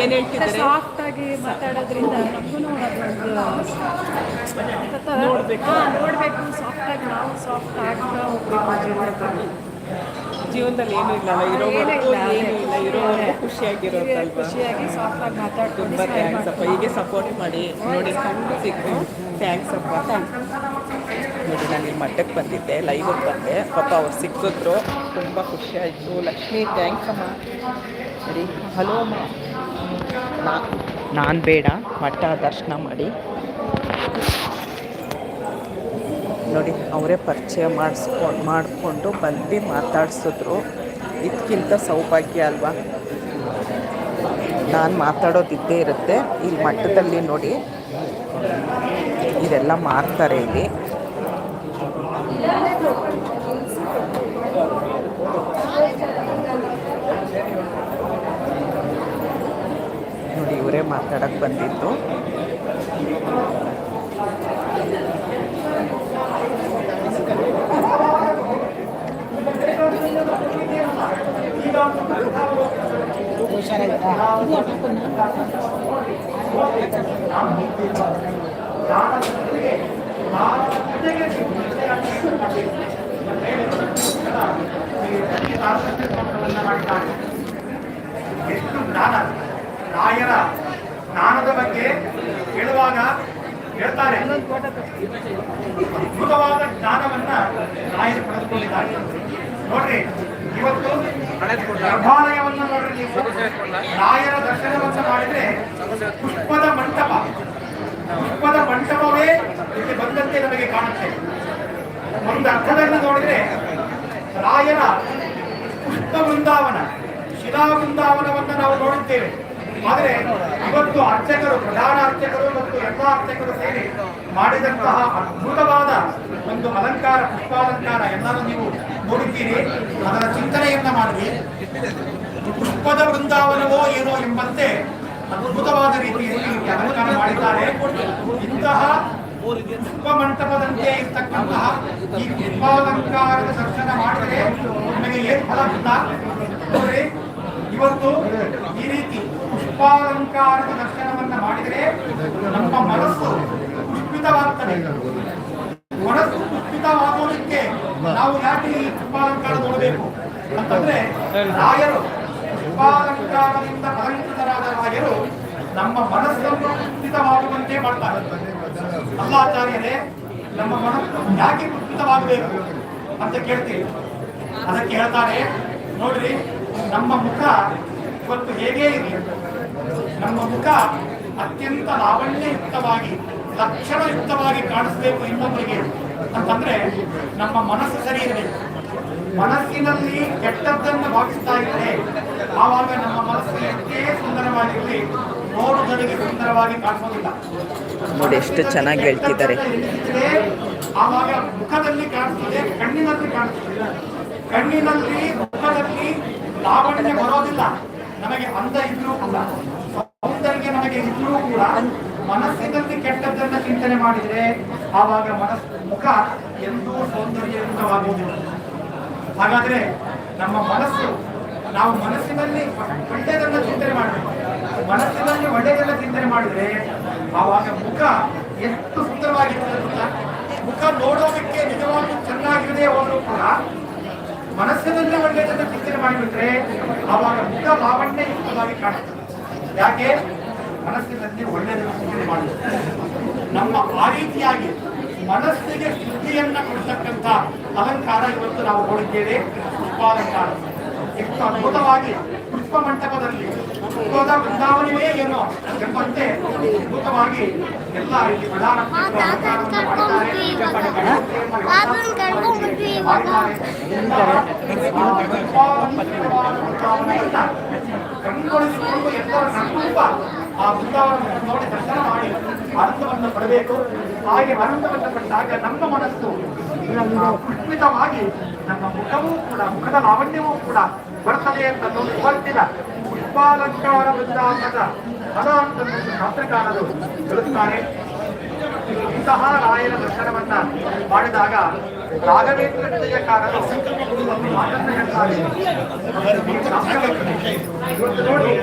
ಏನು ಹೇಳ್ತಿದ್ದಾರೆ? ಸಾಫ್ಟ್ ಆಗಿ ಮಾತಾಡೋದ್ರಿಂದ ನಮಗೂ ನೋಡ್ಬೇಕು. ನೋಡಬೇಕು. ಸಾಫ್ಟ್ ಆಗಿ ನಾವು ಸಾಫ್ಟ್ ಆಗ್ತಾ ಹೋಗ್ಬೇಕು ಜೀವನದಲ್ಲಿ. ಜೀವನದಲ್ಲಿ ಏನೂ ಇಲ್ಲ ಇರೋವರೆಗೂ ಏನೂ ಇಲ್ಲ ಇರೋವರೆಗೂ ಖುಷಿಯಾಗಿರೋದಲ್ವಾ? ಖುಷಿಯಾಗಿ ಸಾಫ್ಟ್ ಆಗಿ ಮಾತಾಡ್ಕೊಂಡು ತುಂಬ ಥ್ಯಾಂಕ್ಸ್ ಅಪ್ಪ. ಹೀಗೆ ಸಪೋರ್ಟ್ ಮಾಡಿ. ನೋಡಿ ಕಂಡು ಸಿಕ್ಕು ಥ್ಯಾಂಕ್ಸ್ ಅಪ್ಪ. ನೋಡಿ ನಾನು ಇಲ್ಲಿ ಮಠಕ್ಕೆ ಬಂದಿದ್ದೆ ಲೈವಿಗೆ ಬಂದೆ. ಪಾಪ ಅವ್ರು ಸಿಕ್ಕಿದ್ರು, ತುಂಬ ಖುಷಿ ಆಯಿತು ಲಕ್ಷ್ಮಿ ಥ್ಯಾಂಕ್ಸ್ ಅಮ್ಮ. ಸರಿ ಹಲೋ ಅಮ್ಮ. ನಾ, ನಾನು ಬೇಡ, ಮಠ ದರ್ಶನ ಮಾಡಿ. ನೋಡಿ, ಅವರೇ ಪರಿಚಯ ಮಾಡಿಸ್ಕೊಂಡು ಮಾಡಿಕೊಂಡು ಬಂದು ಮಾತಾಡಿಸಿದ್ರು. ಇದಕ್ಕಿಂತ ಸೌಭಾಗ್ಯ ಅಲ್ವಾ? ನಾನು ಮಾತಾಡೋದಿದ್ದೇ ಇರುತ್ತೆ. ಇಲ್ಲಿ ಮಟ್ಟದಲ್ಲಿ ನೋಡಿ, ಇದೆಲ್ಲ ಮಾರ್ತಾರೆ ಇಲ್ಲಿ. ನೋಡಿ ಇವರೇ ಮಾತಾಡಕ್ಕೆ ಬಂದಿದ್ದು. ಎಷ್ಟು ಜ್ಞಾನ? ರಾಯರ ಜ್ಞಾನದ ಬಗ್ಗೆ ಹೇಳುವಾಗ ಹೇಳ್ತಾರೆ. ಅದ್ಭುತವಾದ ಜ್ಞಾನವನ್ನ ರಾಯರು ಪಡೆದುಕೊಂಡಿದ್ದಾರೆ. ನೋಡ್ರಿ, ಇವತ್ತು ಗರ್ಭಾಲಯವನ್ನ ನೋಡ್ರಿ ನೀವು. ರಾಯರ ದರ್ಶನವನ್ನ ಮಾಡಿದ್ರೆ ಪುಷ್ಪದ ಮಂಟಪ. ಪುಷ್ಪದ ಮಂಟಪವೇ ಇಲ್ಲಿ ಬಂದಂತೆ ನಮಗೆ ಕಾಣುತ್ತೆ. ಒಂದು ಅರ್ಥದಲ್ಲಿ ನೋಡಿದ್ರೆ ರಾಯರ ಪುಷ್ಪ ವೃಂದಾವನ, ಶಿಲಾ ವೃಂದಾವನವನ್ನು ನಾವು ನೋಡುತ್ತೇವೆ. ಆದರೆ ಇವತ್ತು ಅರ್ಚಕರು, ಪ್ರಧಾನ ಅರ್ಚಕರು ಮತ್ತು ಎಲ್ಲ ಅರ್ಚಕರು ಸೇರಿ ಮಾಡಿದಂತಹ ಅದ್ಭುತವಾದ ಒಂದು ಅಲಂಕಾರ, ಪುಷ್ಪಾಲಂಕಾರ ಎಲ್ಲರೂ ನೀವು ನೋಡಿದ್ದೀರಿ. ಅದರ ಚಿಂತನೆಯನ್ನ ಮಾಡಿ. ಪುಷ್ಪದ ವೃಂದಾವನವೋ ಏನೋ ಎಂಬಂತೆ ಅದ್ಭುತವಾದ ರೀತಿಯಲ್ಲಿ ಅಲಂಕಾರ ಮಾಡಿದ್ದಾರೆ. ಇಂತಹ ಮಂಟಪದಂತೆ ಇರ್ತಕ್ಕಂತಹ ಈ ಪುಷ್ಪಾಲಂಕಾರದ ದರ್ಶನ ಮಾಡಿದರೆ ನಿಮಗೆ ಏನ್ ಫಲ ನೋಡ್ರಿ, ಇವತ್ತು ಈ ರೀತಿ ಪುಷ್ಪಾಲಂಕಾರದ ದರ್ಶನವನ್ನ ಮಾಡಿದರೆ ನಮ್ಮ ಮನಸ್ಸು ಪುಷ್ಪಿತವಾಗ್ತದೆ. ಮನಸ್ಸು ಪುಷ್ಪಿತವಾಗೋದಕ್ಕೆ ನಾವು ಯಾಕೆ ಈ ಪುಷ್ಪಾಲಂಕಾರ ನೋಡಬೇಕು? ಅಂತಂದ್ರೆ ರಾಯರು ಪುಷ್ಪಾಲಂಕಾರದಿಂದ ಅಲಂಕೃತರಾದ ರಾಯರು ನಮ್ಮ ಮನಸ್ಸನ್ನು ಕುಂಠಿತವಾಗುವಂತೆ ಮಾಡ್ತಾರೆ ಅಲ್ಲಾಚಾರ್ಯರೇ ನಮ್ಮ ಮನಸ್ಸು ಯಾಕೆ ಕುಂಠಿತವಾಗಬೇಕು ಅಂತ ಕೇಳ್ತೀವಿ ಅದಕ್ಕೆ ಹೇಳ್ತಾರೆ, ನೋಡ್ರಿ, ನಮ್ಮ ಮುಖ ಇವತ್ತು ಹೇಗೆ ಇದೆ? ನಮ್ಮ ಮುಖ ಅತ್ಯಂತ ಲಾವಣ್ಯಯುಕ್ತವಾಗಿ, ಲಕ್ಷಣಯುಕ್ತವಾಗಿ ಕಾಣಿಸ್ಬೇಕು ಇನ್ನೊಬ್ಬರಿಗೆ ಅಂತಂದ್ರೆ ನಮ್ಮ ಮನಸ್ಸು ಸರಿ ಇರಬೇಕು. ಮನಸ್ಸಿನಲ್ಲಿ ಕೆಟ್ಟದ್ದನ್ನು ಭಾವಿಸ್ತಾ ಇದ್ರೆ ಆವಾಗ ನಮ್ಮ ಮನಸ್ಸು ಎಷ್ಟೇ ಸುಂದರವಾಗಿರಲಿ ನೋಡುವುದರಿಗೆ ಸುಂದರವಾಗಿ ಕಾಣಿಸೋದಿಲ್ಲ. ನೋಡಿ ಎಷ್ಟು ಚೆನ್ನಾಗಿ ಹೇಳ್ತಿದ್ದಾರೆ. ಆವಾಗ ಮುಖದಲ್ಲಿ ಕಾಣಿಸ್ತದೆ ಕಣ್ಣಿನಲ್ಲಿ ಕಾಣಿಸ್ತದೆ. ಕಣ್ಣಿನಲ್ಲಿ ಮುಖದಲ್ಲಿ ಲಾವಣ್ಯ ಬರೋದಿಲ್ಲ. ನಮಗೆ ಅಂದ ಇದ್ರೂ ಕೂಡ ಸೌಂದರ್ಯ ನಮಗೆ ಇದ್ರೂ ಕೂಡ ಮನಸ್ಸಿನಲ್ಲಿ ಕೆಟ್ಟದ್ದನ್ನ ಚಿಂತನೆ ಮಾಡಿದ್ರೆ ಆವಾಗ ಮನಸ್ಸು ಮುಖ ಎಂದೂ ಸೌಂದರ್ಯಯುಕ್ತವಾಗುವುದಿಲ್ಲ ಹಾಗಾದ್ರೆ ನಮ್ಮ ಮನಸ್ಸು ನಾವು ಮನಸ್ಸಿನಲ್ಲಿ ಒಳ್ಳೆಯದನ್ನ ಚಿಂತನೆ ಮಾಡಬೇಕು. ಮನಸ್ಸಿನಲ್ಲಿ ಒಳ್ಳೆಯದನ್ನ ಚಿಂತನೆ ಮಾಡಿದ್ರೆ ಆವಾಗ ಮುಖ ಎಷ್ಟು ಸುಂದರವಾಗಿರ್ತದೆ ಮುಖ ನೋಡೋದಕ್ಕೆ ನಿಜವಾಗಿ ಚೆನ್ನಾಗಿದೆ ಹೋದ್ರೂ ಕೂಡ ಮನಸ್ಸಿನಲ್ಲಿ ಒಳ್ಳೆಯದನ್ನ ಚಿಂತನೆ ಮಾಡಿಬಿಟ್ರೆ ಆವಾಗ ಮುಖ ಲಾವಣ್ಯಯುಕ್ತವಾಗಿ ಕಾಣುತ್ತದೆ. ಯಾಕೆ? ಮನಸ್ಸಿನಲ್ಲಿ ಒಳ್ಳೆಯದನ್ನು ಚಿಂತನೆ ಮಾಡುತ್ತೆ ನಮ್ಮ ಆ ರೀತಿಯಾಗಿ ಮನಸ್ಸಿಗೆ ಶುದ್ಧಿಯನ್ನ ಕೊಡ್ತಕ್ಕಂಥ ಅಲಂಕಾರ ಇವತ್ತು ನಾವು ನೋಡಿದ್ದೇವೆ. ಪುಷ್ಪಾಲಂಕಾರ ಎಷ್ಟು ಅದ್ಭುತವಾಗಿ ಪುಷ್ಪ ಮಂಟಪದಲ್ಲಿ ಪುಷ್ಪದ ಬೃಂದಾವನವೇ ಏನೋ ಎಂಬಂತೆ ಅದ್ಭುತವಾಗಿ ಎಲ್ಲ ಇಲ್ಲಿ ಪ್ರಧಾನ ಕಣ್ಗೊಳಿಸಿಕೊಂಡು ಎಲ್ಲರ ಸಂಕಲ್ಪ ಆ ಬೃಂದಾವನ ನೋಡಿ ದರ್ಶನ ಮಾಡಿ. ಆನಂದವನ್ನು ಪಡಬೇಕು. ಹಾಗೆ ಅನಂತವನ್ನು ಪಡೆದಾಗ ನಮ್ಮ ಮನಸ್ಸು ಪುಷ್ಪಿತವಾಗಿ ನಮ್ಮ ಮುಖವೂ ಕೂಡ, ಮುಖದ ಲಾವಣ್ಯವೂ ಕೂಡ ಬರ್ತದೆ ಅಂತ ಇವತ್ತಿನ ಪುಷ್ಪಾಲಂಕಾರ ವೃಂದಾವನದ ಪದ ಅಂತ ಶಾಸ್ತ್ರಕಾರರು ಹೇಳುತ್ತಾರೆ. ಇಂತಹ ರಾಯನ ದರ್ಶನವನ್ನ ಮಾಡಿದಾಗ ರಾಘವೇಂದ್ರ ಜಯಕಾರರು ಒಂದು ಮಾತನ್ನ ಹೇಳ್ತಾರೆ. ನೋಡಿ